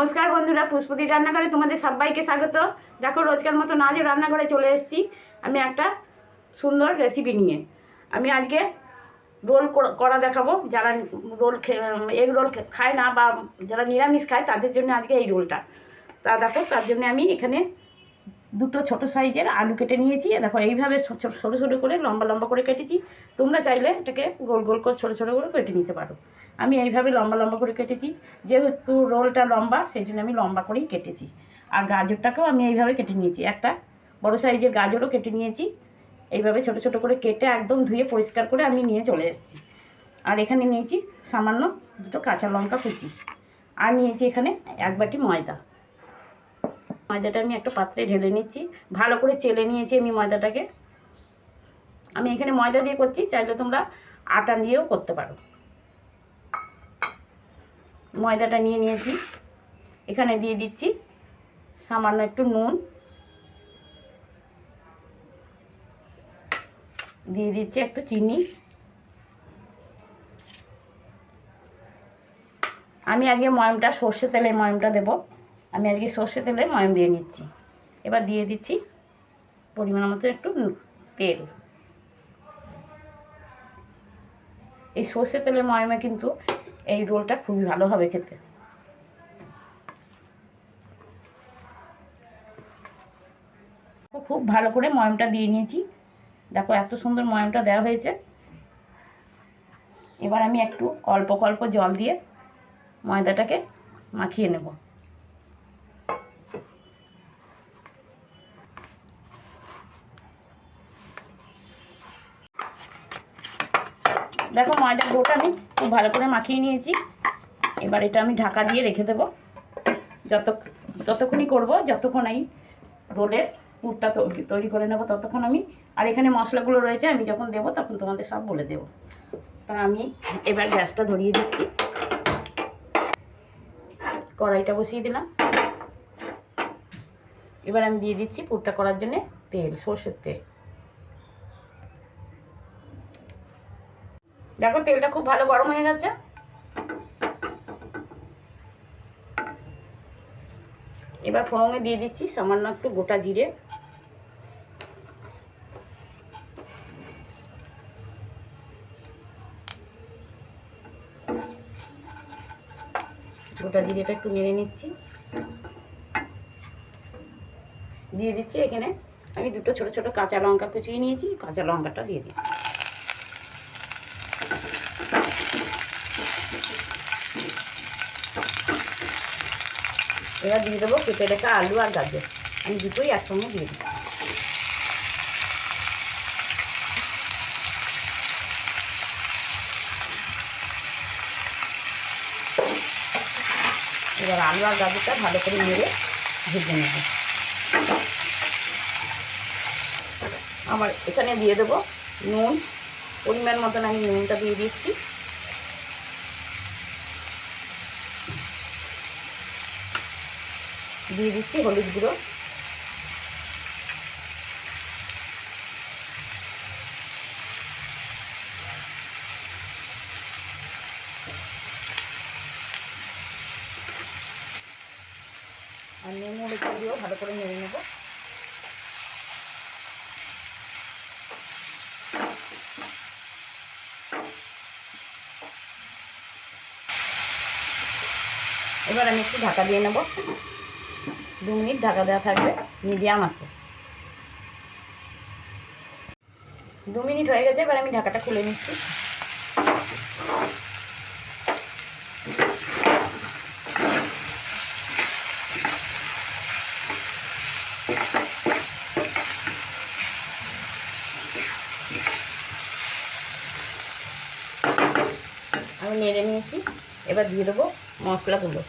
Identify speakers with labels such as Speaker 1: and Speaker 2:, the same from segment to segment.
Speaker 1: নমস্কার বন্ধুরা পুষ্পতি রান্নাঘরে তোমাদের সবাইকে স্বাগত। দেখো, রোজকার মতো আজও রান্নাঘরে চলে এসেছি আমি একটা সুন্দর রেসিপি নিয়ে। আমি আজকে রোল করা দেখাবো। যারা রোল এগ রোল খায় না বা যারা নিরামিষ খায়, তাদের জন্য আজকে এই রোলটা। তা দেখো, তার জন্য আমি এখানে দুটো ছোট সাইজের আলু কেটে নিয়েছি। দেখো, এইভাবে ছোটো ছোটো করে লম্বা লম্বা করে কেটেছি। তোমরা চাইলে এটাকে গোল গোল করে ছোটো ছোটো করে কেটে নিতে পারো। আমি এইভাবে লম্বা লম্বা করে কেটেছি। যেহেতু রোলটা লম্বা, সেই জন্য আমি লম্বা করেই কেটেছি। আর গাজরটাকেও আমি এইভাবে কেটে নিয়েছি। একটা বড় সাইজের গাজরও কেটে নিয়েছি। এইভাবে ছোট ছোট করে কেটে একদম ধুয়ে পরিষ্কার করে আমি নিয়ে চলে এসেছি। আর এখানে নিয়েছি সামান্য দুটো কাঁচা লঙ্কা কুচি। আর নিয়েছি এখানে এক বাটি ময়দা। ময়দাটা আমি একটা পাত্রে ঢেলে নিচ্ছি। ভালো করে চেলে নিয়েছি আমি ময়দাটাকে। আমি এখানে ময়দা দিয়ে করছি, চাইলে তোমরা আটা দিয়েও করতে পারো। ময়দাটা নিয়ে নিয়েছি। এখানে দিয়ে দিচ্ছি সামান্য একটু নুন। দিয়ে দিচ্ছি একটু চিনি। আমি আগে ময়মটা সর্ষে তেলে ময়মটা দেব। আমি আজকে সর্ষে তেলে ময়ম দিয়ে নিচ্ছি। এবার দিয়ে দিচ্ছি পরিমাণ মতো একটু তেল। এই সর্ষে তেলের ময়মে কিন্তু এই রোলটা খুবই ভালো হবে খেতে। খুব ভালো করে ময়মটা দিয়ে নিয়েছি। দেখো, এত সুন্দর ময়মটা দেওয়া হয়েছে। এবার আমি একটু অল্প অল্প জল দিয়ে ময়দাটাকে মাখিয়ে নেব। দেখো ময়দার ডোটা আমি খুব ভালো করে মাখিয়ে নিয়েছি। এবার এটা আমি ঢাকা দিয়ে রেখে দেবো। যত, যতক্ষণই করব, যতক্ষণ এই রোলের পুরটা তৈরি তৈরি করে নেব, ততক্ষণ আমি, আর এখানে মশলাগুলো রয়েছে, আমি যখন দেবো তখন তোমাদের সব বলে দেবো। তা আমি এবার গ্যাসটা ধরিয়ে দিচ্ছি। কড়াইটা বসিয়ে দিলাম। এবার আমি দিয়ে দিচ্ছি পুরটা করার জন্যে তেল, সর্ষের তেল। দেখো, তেলটা খুব ভালো গরম হয়ে গেছে। এবার ফোড়নে দিয়ে দিচ্ছি সামান্য একটু গোটা জিরে। গোটা জিরেটা একটু নেড়ে নিচ্ছি। দিয়ে দিচ্ছি এখানে। আমি দুটো ছোট ছোট কাঁচা লঙ্কা কুচিয়ে নিয়েছি, কাঁচা লঙ্কাটা দিয়ে দিচ্ছি। এবার দিয়ে দেবো কেটে রেখা আলু আর গাজর। আমি দুটোই একসঙ্গে দিয়ে দিই এবার আলু আর গাজরটা ভালো করে নেড়ে ভেজে নেব। আমার এখানে দিয়ে দেবো নুন। পরিমাণ মতন আমি নুনটা দিয়ে দিচ্ছি। দিয়ে দিচ্ছি হলুদ গুঁড়ো। আর নেমু হলুদ দিয়েও ভালো করে নেড়ে নেব। এবার আমি একটু ঢাকা দিয়ে নেব। দু মিনিট ঢাকা দেওয়া থাকবে মিডিয়াম আছে দু মিনিট হয়ে গেছে, এবার আমি ঢাকাটা খুলে নিচ্ছি। আমি নেড়ে নিয়েছি, এবার দিয়ে দেবো মশলাগুলো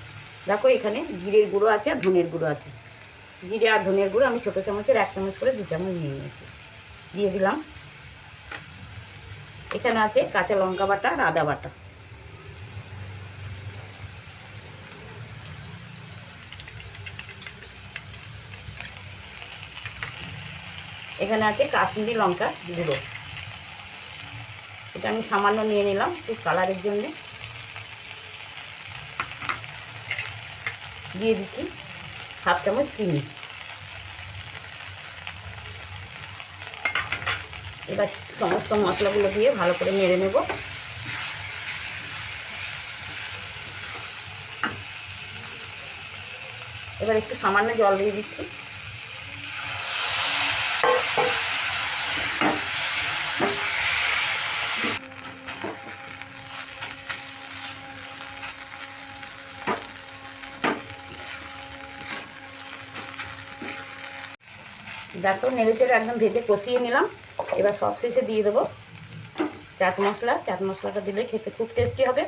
Speaker 1: দেখো এখানে জিরের গুঁড়ো আছে আর ধনের গুঁড়ো আছে। জিরে আর ধনের গুঁড়ো আমি ছোটো চামচের এক চামচ করে দু চামচ নিয়ে নিয়েছি। দিয়ে দিলাম। এখানে আছে কাঁচা লঙ্কা বাটা আর আদা বাটা। এখানে আছে কাশ্মীরি লঙ্কা গুঁড়ো। এটা আমি সামান্য নিয়ে নিলাম একটু কালারের জন্যে। দিয়ে দিচ্ছি হাফ চামচ চিনি। এবার সমস্ত মশলাগুলো দিয়ে ভালো করে নেড়ে নেব। এবার একটু সামান্য জল দিয়ে দিচ্ছি। দেখো নেড়েচেড়ে একদম ভেজে কষিয়ে নিলাম। এবার সব শেষে দিয়ে দেবো চাট মশলা। চাট মশলাটা দিলে খেতে খুব টেস্টি হবে।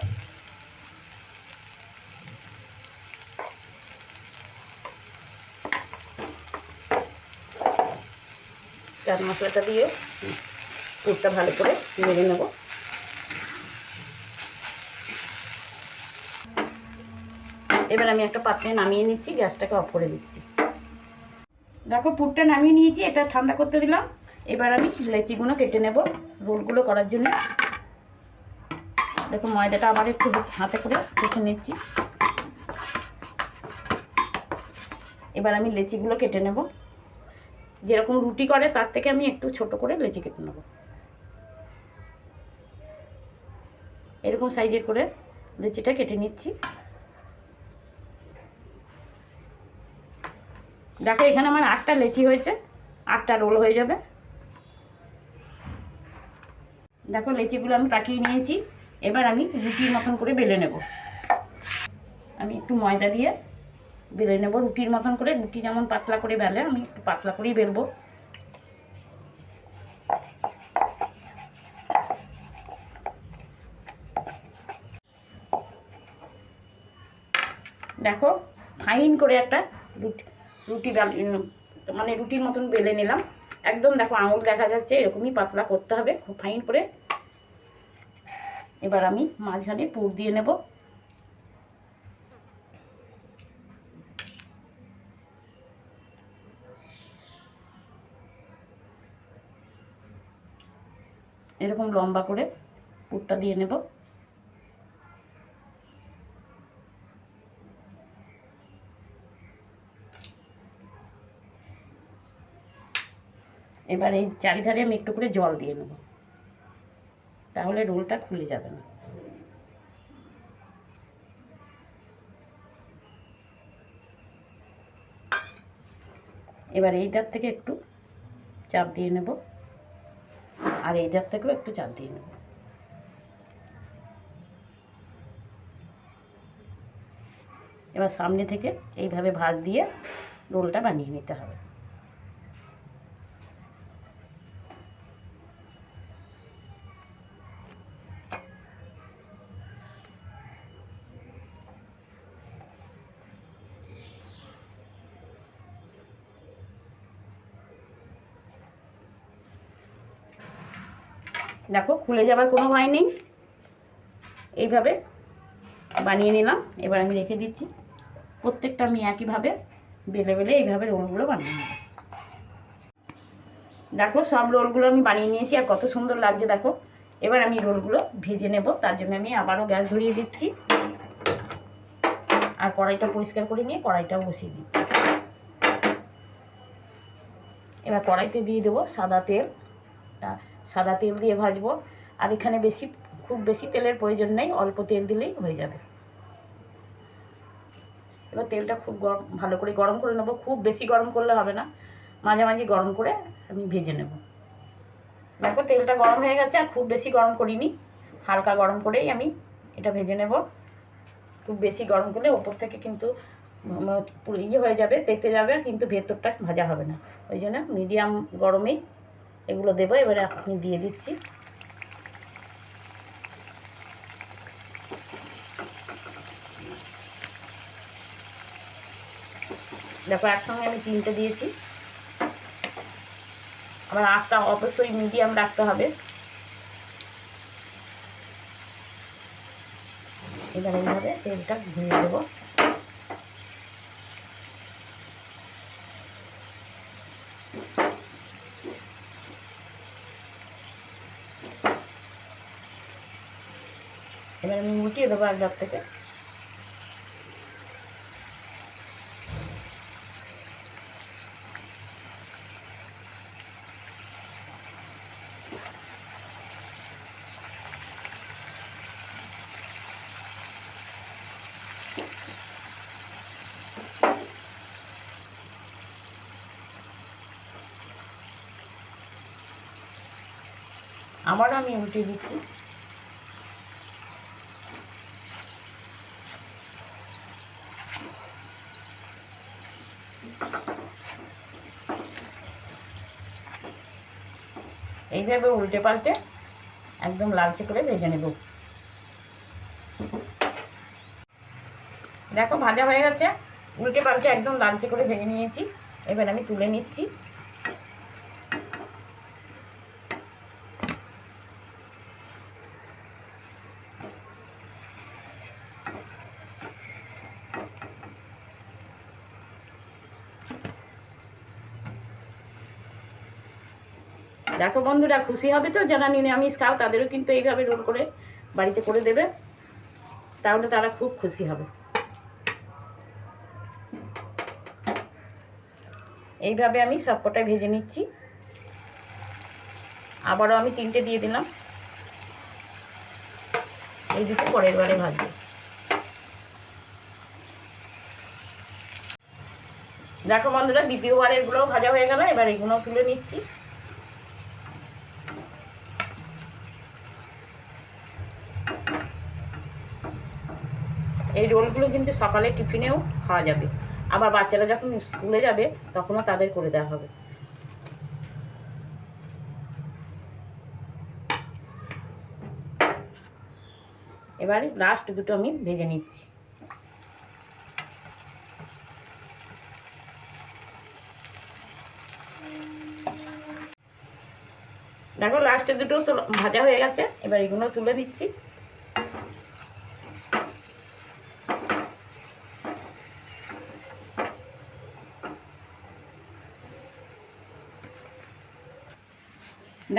Speaker 1: চাট মশলাটা দিয়ে পুরটা ভালো করে নেড়ে নেব। এবার আমি একটা পাত্রে নামিয়ে নিচ্ছি, গ্যাসটাকে অফ করে দিচ্ছি। দেখো, পুরটা নামিয়ে নিয়েছি, এটা ঠান্ডা করতে দিলাম। এবার আমি লেচিগুলো কেটে নেব রোলগুলো করার জন্য। দেখো, ময়দাটা আবার একটু হাতে করে কেটে নিচ্ছি। এবার আমি লেচিগুলো কেটে নেব। যেরকম রুটি করে, তার থেকে আমি একটু ছোট করে লেচি কেটে নেব। এরকম সাইজের করে লেচিটা কেটে নিচ্ছি। দেখো, এখানে আমার আটটা লেচি হয়েছে, আটটা রোল হয়ে যাবে। দেখো, লেচিগুলো আমি পাকিয়ে নিয়েছি। এবার আমি রুটির মতন করে বেলে নেব। আমি একটু ময়দা দিয়ে বেলে নেব রুটির মতন করে। রুটি যেমন পাতলা করে বেলে, আমি একটু পাতলা করেই বেলবো। দেখো ফাইন করে একটা রুটি রুটি মানে রুটির মতন বেলে নিলাম। একদম দেখো আঙুল দেখা যাচ্ছে, এরকমই পাতলা করতে হবে, খুব ফাইন করে। এবার আমি মাঝখানে পুর দিয়ে নেব। এরকম লম্বা করে পুরটা দিয়ে নেব। এবার এই চারিধারে আমি একটু করে জল দিয়ে নেব। তাহলে রোলটা খুলে যাবে না। এবার এইটার থেকে একটু চাপ দিয়ে নেব। আর এই ধার থেকেও একটু চাপ দিয়ে নেব। এবার সামনে থেকে এইভাবে ভাঁজ দিয়ে রোলটা বানিয়ে নিতে হবে। দেখো, খুলে যাবার কোনো ভয় নেই। এইভাবে বানিয়ে নিলাম। এবার আমি রেখে দিচ্ছি। প্রত্যেকটা আমি একইভাবে বেলে বেলে এইভাবে রোলগুলো বানিয়ে নেব। দেখো, সব রোলগুলো আমি বানিয়ে নিয়েছি আর কত সুন্দর লাগছে, দেখো। এবার আমি রোলগুলো ভেজে নেব। তার জন্য আমি আবারও গ্যাস ধরিয়ে দিচ্ছি। আর কড়াইটা পরিষ্কার করে নিয়ে কড়াইটাও বসিয়ে দিচ্ছি। এবার কড়াইতে দিয়ে দেবো সাদা তেল। সাদা তেল দিয়ে ভাজবো। আর এখানে বেশি, খুব বেশি তেলের প্রয়োজন নেই, অল্প তেল দিলেই হয়ে যাবে। এবার তেলটা খুব গরম, ভালো করে গরম করে নেব। খুব বেশি গরম করলে হবে না মাঝামাঝি গরম করে আমি ভেজে নেব। দেখো তেলটা গরম হয়ে গেছে, আর খুব বেশি গরম করিনি। হালকা গরম করেই আমি এটা ভেজে নেব। খুব বেশি গরম করলে ওপর থেকে কিন্তু ইয়ে হয়ে যাবে, তেতে যাবে, কিন্তু ভেতরটা ভাজা হবে না। ওই জন্য মিডিয়াম গরমেই এগুলো দেবো, এবারে আমি দিয়ে দিচ্ছি। দেখো, একসঙ্গে আমি তিনটে দিয়েছি। আমার আঁচটা অবশ্যই মিডিয়াম রাখতে হবে। এবার এইভাবে তেলটা ঘুরিয়ে দেবো উঠিয়ে দেবো একবার থেকে। আবার আমি উল্টে দিচ্ছি। এইভাবে উল্টে পাল্টে একদম লালচে করে ভেজে নেব। দেখো, ভাজা হয়ে গেছে। উল্টে পাল্টে একদম লালচে করে ভেজে নিয়েছি। এবার আমি তুলে নিচ্ছি। দেখো বন্ধুরা, খুশি হবে তো? যারা নিরামিষ খাও, তাদেরও কিন্তু এইভাবে রোল করে বাড়িতে করে দেবে। তাহলে তারা খুব খুশি হবে। এইভাবে আমি সবকটাই ভেজে নিচ্ছি। আবারও আমি তিনটে দিয়ে দিলাম। এই দুটো পরের বারে ভাজবো। দেখো বন্ধুরা দ্বিতীয়বারের গুলোও ভাজা হয়ে গেল, এবার এগুলো তুলে নিচ্ছি। এই রোলগুলো কিন্তু সকালে টিফিনেও খাওয়া যাবে। আবার বাচ্চারা যখন স্কুলে যাবে, তখনও তাদের করে দেওয়া হবে। এবারে লাস্ট দুটো আমি ভেজে নিচ্ছি। দেখো লাস্টের দুটো তো ভাজা হয়ে গেছে, এবার এগুলো তুলে দিচ্ছি।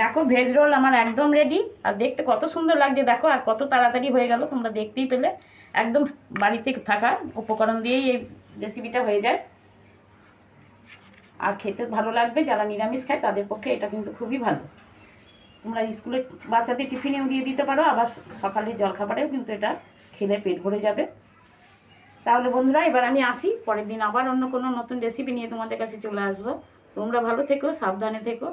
Speaker 1: দেখো ভেজ রোল আমার একদম রেডি আর দেখতে কত সুন্দর লাগছে, দেখো, আর কত তাড়াতাড়ি হয়ে গেল, তোমরা দেখতেই পেলে। একদম বাড়িতে থাকা উপকরণ দিয়েই এই রেসিপিটা হয়ে যায়। আর খেতে ভালো লাগবে, যারা নিরামিষ খায়, তাদের পক্ষে এটা কিন্তু খুবই ভালো। তোমরা স্কুলে বাচ্চাদের টিফিনেও দিয়ে দিতে পারো, আবার সকালে জলখাবারেও কিন্তু এটা খেলে পেট ভরে যাবে। তাহলে বন্ধুরা, এবার আমি আসি, পরের দিন আবার অন্য কোনো নতুন রেসিপি নিয়ে তোমাদের কাছে চলে আসব। তোমরা ভালো থেকো, সাবধানে থেকো।